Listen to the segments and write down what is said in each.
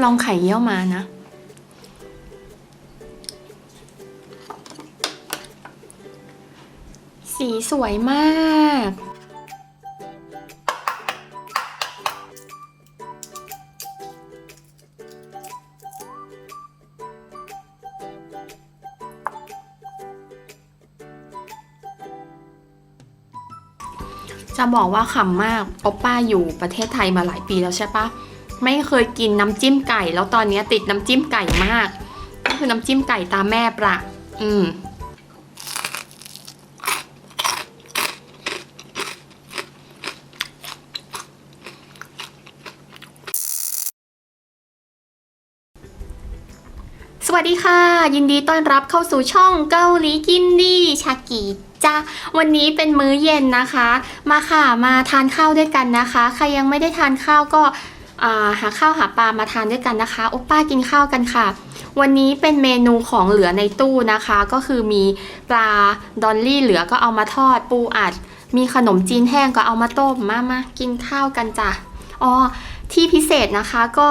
ลองไข่เยี่ยวมานะ สีสวยมากจะบอกว่าขำมากโอปป้าอยู่ประเทศไทยมาหลายปีแล้วใช่ปะ ไม่เคยกินน้ำจิ้มไก่ แล้วตอนนี้ติดน้ำจิ้มไก่มาก ก็คือน้ำจิ้มไก่ตามแม่ประ อืมสวัสดีค่ะ ยินดีต้อนรับเข้าสู่ช่องเกาหลีกินดีชากิจ้าวันนี้เป็นมื้อเย็นนะคะ มาค่ะมาทานข้าวด้วยกันนะคะ ใครยังไม่ได้ทานข้าวก็ หาข้าวหาปลามาทานด้วยกันนะคะโอปป้ากินข้าวกันค่ะ วันนี้เป็นเมนูของเหลือในตู้นะคะ ก็คือมีปลาดอลลี่เหลือก็เอามาทอดปูอัด มีขนมจีนแห้งก็เอามาต้มมามากินข้าวกันจ้ะอ๋อที่พิเศษนะคะก็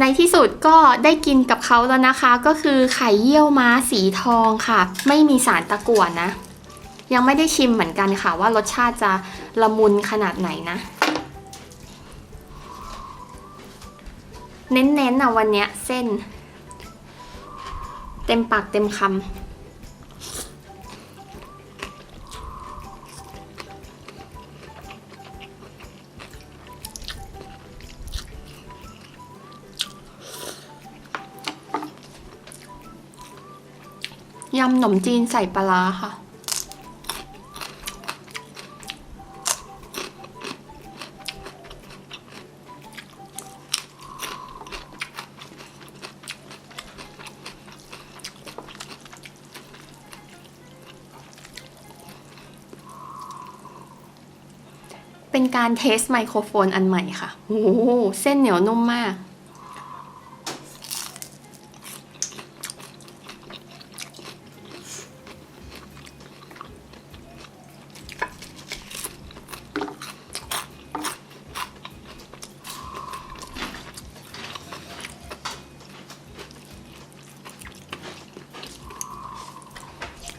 ในที่สุดก็ได้กินกับเขาแล้วนะคะ ก็คือไข่เยี่ยวม้าสีทองค่ะ ไม่มีสารตะกั่วนะ ยังไม่ได้ชิมเหมือนกันค่ะว่ารสชาติจะละมุนขนาดไหนนะ เน้นๆนะวันเนี้ย เส้น เต็มปากเต็มคำยำหนมจีนใส่ปลาร้าค่ะ การเทสไมโครโฟนอันใหม่ค่ะโอ้เส้นเหนียวนุ่มมาก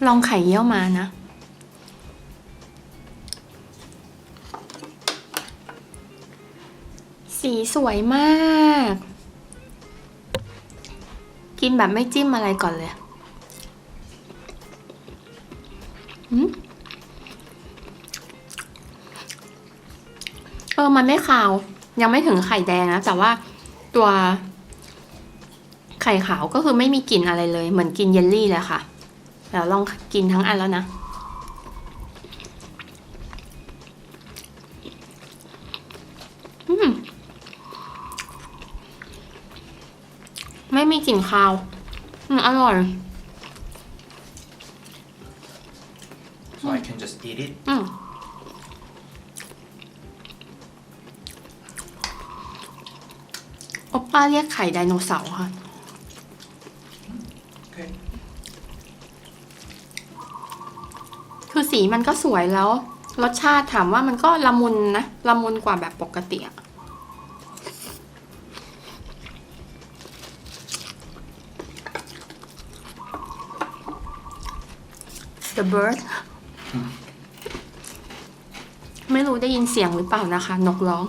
ลองไข่เยี่ยวมานะ สวยมาก กินแบบไม่จิ้มอะไรก่อนเลยหืมเออ มันไม่ขาว ยังไม่ถึงไข่แดงนะ แต่ว่าตัวไข่ขาวก็คือไม่มีกลิ่นอะไรเลย เหมือนกินเยลลี่เลยค่ะเดี๋ยวลองกินทั้งอันแล้วนะ อืม ไม่มีกลิ่นคาว อืมอร่อย So I can just eat it. อืมโอปป้าเรียกไข่ไดโนเสาร์ค่ะ Okay. คือสีมันก็สวยแล้ว รสชาติถามว่ามันก็ละมุนนะ ละมุนกว่าแบบปกติอะ The bird ไม่รู้ได้ยินเสียงหรือเปล่านะคะ นกร้อง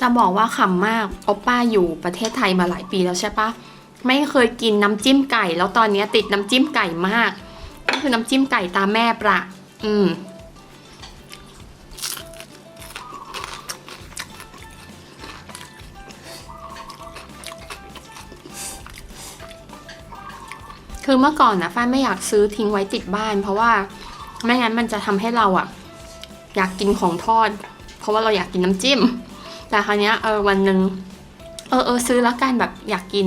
จะบอกว่าขำมากโอปป้าอยู่ประเทศไทยมาหลายปีแล้วใช่ปะไม่เคยกินน้ำจิ้มไก่ แล้วตอนนี้ติดน้ำจิ้มไก่มาก ก็คือน้ำจิ้มไก่ตามแม่ประอืมคือเมื่อก่อนนะฟ้านไม่อยากซื้อทิ้งไว้ติดบ้าน เพราะว่าไม่งั้นมันจะทำให้เราอะอยากกินของทอด เพราะว่าเราอยากกินน้ำจิ้ม แต่คราวเนี้ยเออวันหนึ่งเออเออซื้อแล้วกันแบบอยากกิน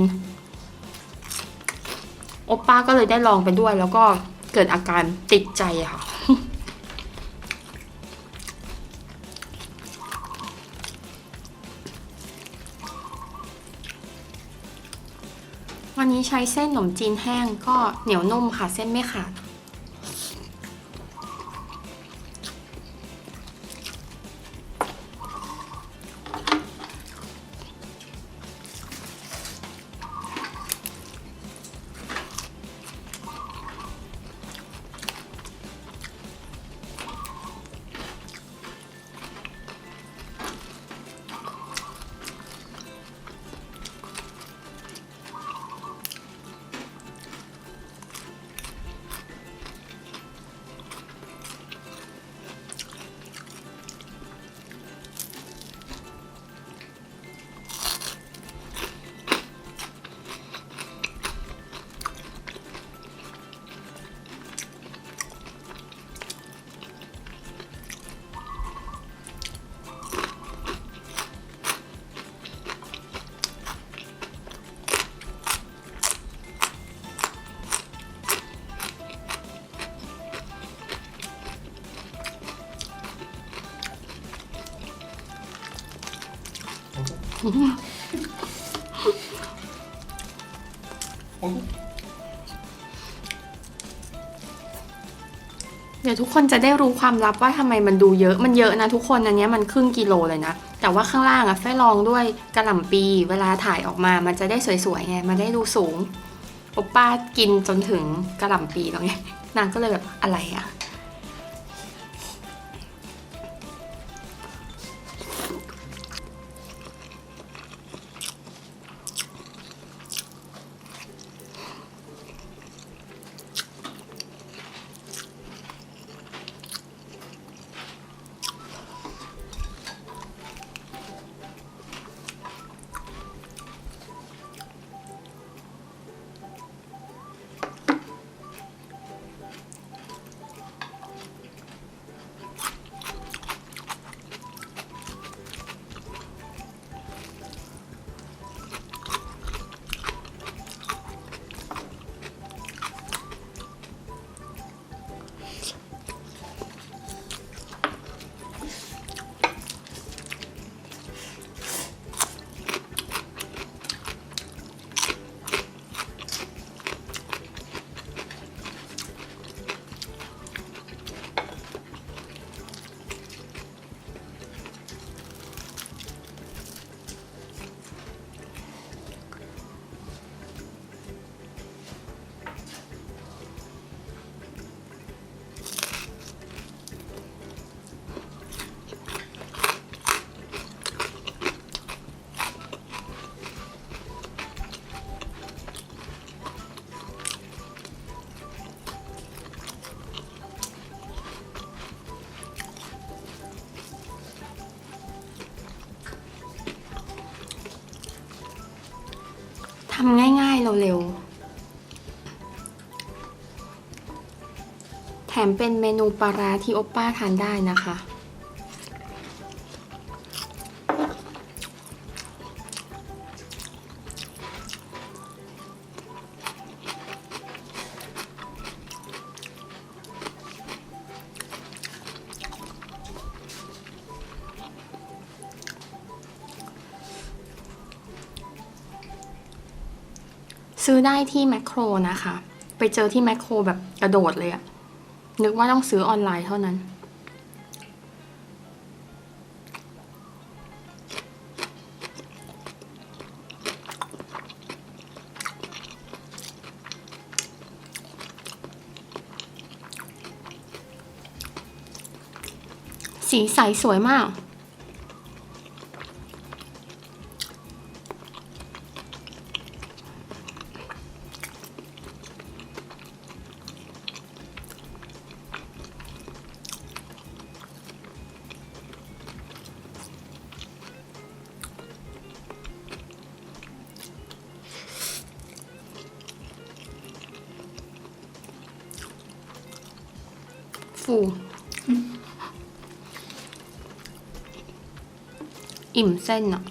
โอปป้าก็เลยได้ลองไปด้วย แล้วก็เกิดอาการติดใจค่ะ วันนี้ใช้เส้นขนมจีนแห้งก็เหนียวนุ่มค่ะ เส้นไม่ขาด เดี๋ยวทุกคนจะได้รู้ความลับว่าทำไมมันดูเยอะ มันเยอะนะทุกคน อันนี้มันครึ่งกิโลเลยนะ แต่ว่าข้างล่างอะแฟลองด้วยกระหล่ำปี เวลาถ่ายออกมา มันจะได้สวยๆไง มันได้ดูสูงโอป้ากินจนถึงกระหล่ำปีแล้วไงนางก็เลยแบบอะไรอะำง่ายๆเร็วๆ แถมเป็นเมนูปลาร้าที่โอปป้าทานได้นะคะ ซื้อได้ที่แมคโครนะคะ ไปเจอที่แมคโครแบบกระโดดเลยอะนึกว่าต้องซื้อออนไลน์เท่านั้น สีใสสวยมาก ฟูอิ่มเส้นอะ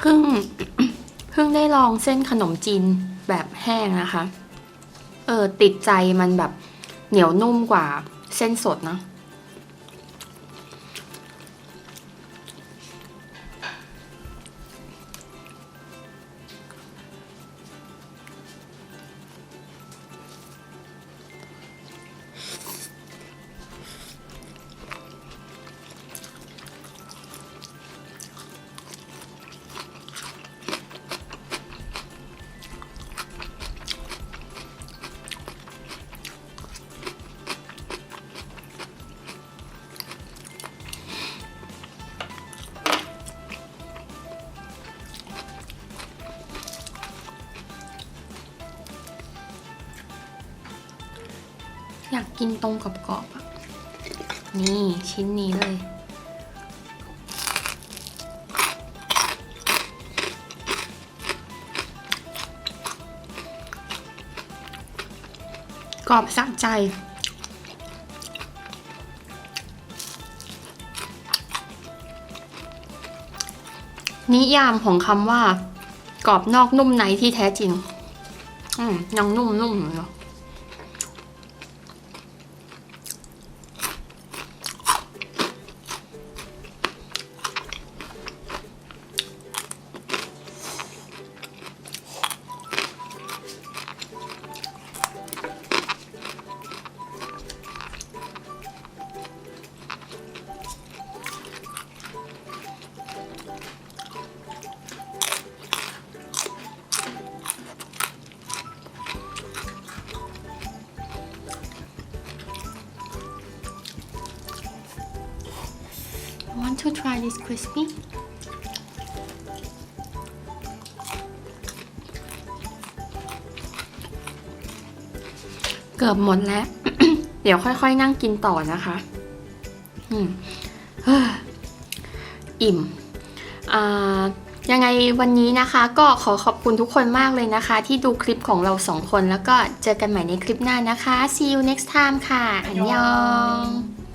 เพิ่งเพิ่งได้ลองเส้นขนมจีนแบบแห้งนะคะ เออติดใจมันแบบเหนียวนุ่มกว่าเส้นสดเนาะากกินตรงกรอบๆอะนี่ชิ้นนี้เลย กรอบสะใจนิยามของคำว่ากรอบนอกนุ่มในที่แท้จริง อืมยังนุ่มๆอยู่ want to try this crispy. เกือบหมดแล้ว เดี๋ยวค่อยๆนั่งกินต่อนะคะอืมเอออิ่มอ่ายังไงวันนี้นะคะก็ขอขอบคุณทุกคนมากเลยนะคะ ที่ดูคลิปของเราสองคนแล้วก็เจอกันใหม่ในคลิปหน้านะคะ see you next time ค่ะ อันยอง